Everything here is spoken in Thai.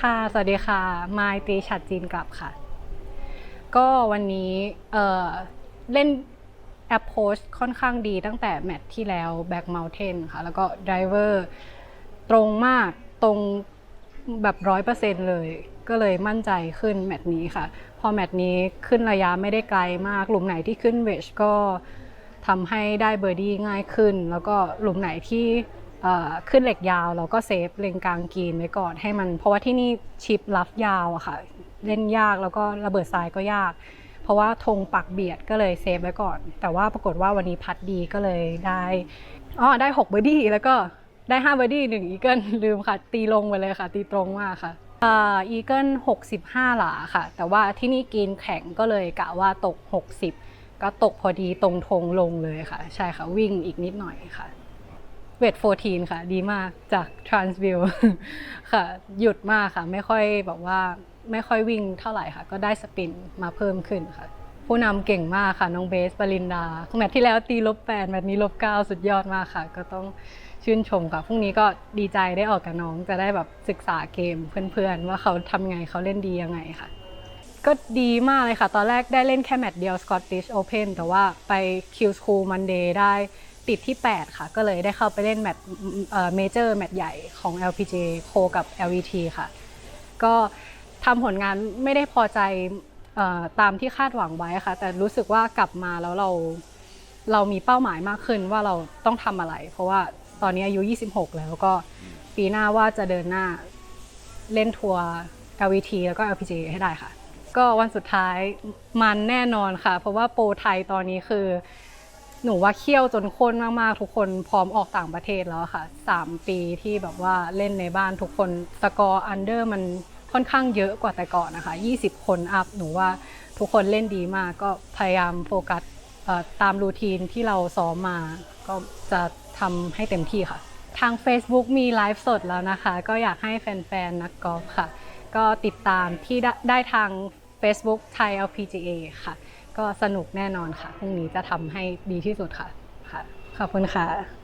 ค่ะ สวัสดีค่ะ มายตีฉัดจีนกลับค่ะ ก็วันนี้เอ่อเล่นแอปโพสค่อนข้างดีตั้งแต่แมตช์ที่แล้ว Back Mountain ค่ะ แล้วก็ไดเวอร์ตรงมากตรงแบบร้อยเปอร์เซ็นเลย ก็เลยมั่นใจขึ้นแมตช์นี้ค่ะ พอแมตช์นี้ขึ้นระยะไม่ได้ไกลมาก หลุมไหนที่ขึ้นเวชก็ทำให้ได้เบอร์ดี้ง่ายขึ้น แล้วก็หลุมไหนที่ ขึ้นเหล็กยาวเราก็เซฟเลงกลางกรีนไว้ก่อนให้มัน เพราะว่าที่นี่ชิปลัฟยาวอะค่ะเล่นยากแล้วก็ระเบิดทรายก็ยาก เพราะว่าธงปักเบียดก็เลยเซฟไว้ก่อน แต่ว่าปรากฏว่าวันนี้พัดดีก็เลยได้อ๋อได้6เบอร์ดี้แล้วก็ได้5เบอร์ดี้หนึ่งอีเกิลลืมค่ะ ตีลงไปเลยค่ะ ตีตรงมากค่ะอีเกิล65 หลาค่ะ แต่ว่าที่นี่กรีนแข็งก็เลยกะว่าตก 60 ก็ตกพอดีตรงธงลงเลยค่ะ ใช่ค่ะวิ่งอีกนิดหน่อยค่ะ เวท14 ค่ะ ดีมากจาก Transview ค่ะ หยุดมากค่ะ ไม่ค่อยแบบว่าไม่ค่อยวิ่งเท่าไหร่ค่ะ ก็ได้สปินมาเพิ่มขึ้นค่ะ ผู้นำเก่งมากค่ะ น้องเบส ปรินดาแมตที่แล้วตีลบ8แมตนี้ลบ9สุดยอดมากค่ะ ก็ต้องชื่นชมค่ะ พรุ่งนี้ก็ดีใจได้ออกกับน้องจะได้แบบศึกษาเกมเพื่อนๆ ว่าเขาทำไงเขาเล่นดียังไงค่ะ ก็ดีมากเลยค่ะ ตอนแรกได้เล่นแค่แมตช์เดียว Scottish Open แต่ว่าไป Q School Monday ได้ ติดที่ 8 ค่ะ ก็เลยได้เข้าไปเล่นแมตช์เมเจอร์แมตช์ใหญ่ของ LPG โคกับ LVT ค่ะ ก็ทำผลงานไม่ได้พอใจออตามที่คาดหวังไว้ค่ะ แต่รู้สึกว่ากลับมาแล้วเราเรามีเป้าหมายมากขึ้นว่าเราต้องทำอะไร เพราะว่าตอนนี้อายุ 26 แล้วก็ปีหน้าว่าจะเดินหน้าเล่นทัวร์ LVT แล้วก็ LPG ให้ได้ค่ะ ก็วันสุดท้ายมันแน่นอนค่ะ เพราะว่าโปรไทยตอนนี้คือ หนูว่าเคี่ยวจนข้นมากๆ ทุกคนพร้อมออกต่างประเทศแล้วค่ะ 3 ปีที่แบบว่าเล่นในบ้านทุกคนสกอร์อันเดอร์มันค่อนข้างเยอะกว่าแต่ก่อนนะคะ 20 คนอัพหนูว่าทุกคนเล่นดีมากก็พยายามโฟกัสตามรูทีนที่เราซ้อมมาก็จะทำให้เต็มที่ค่ะ ทาง Facebook มีไลฟ์สดแล้วนะคะ ก็อยากให้แฟนๆ นักกอล์ฟค่ะ ก็ติดตามที่ได้ทาง Facebook ไทย LPGA ค่ะ ก็สนุกแน่นอนค่ะพรุ่งนี้จะทำให้ดีที่สุดค่ะค่ะ ขอบคุณค่ะ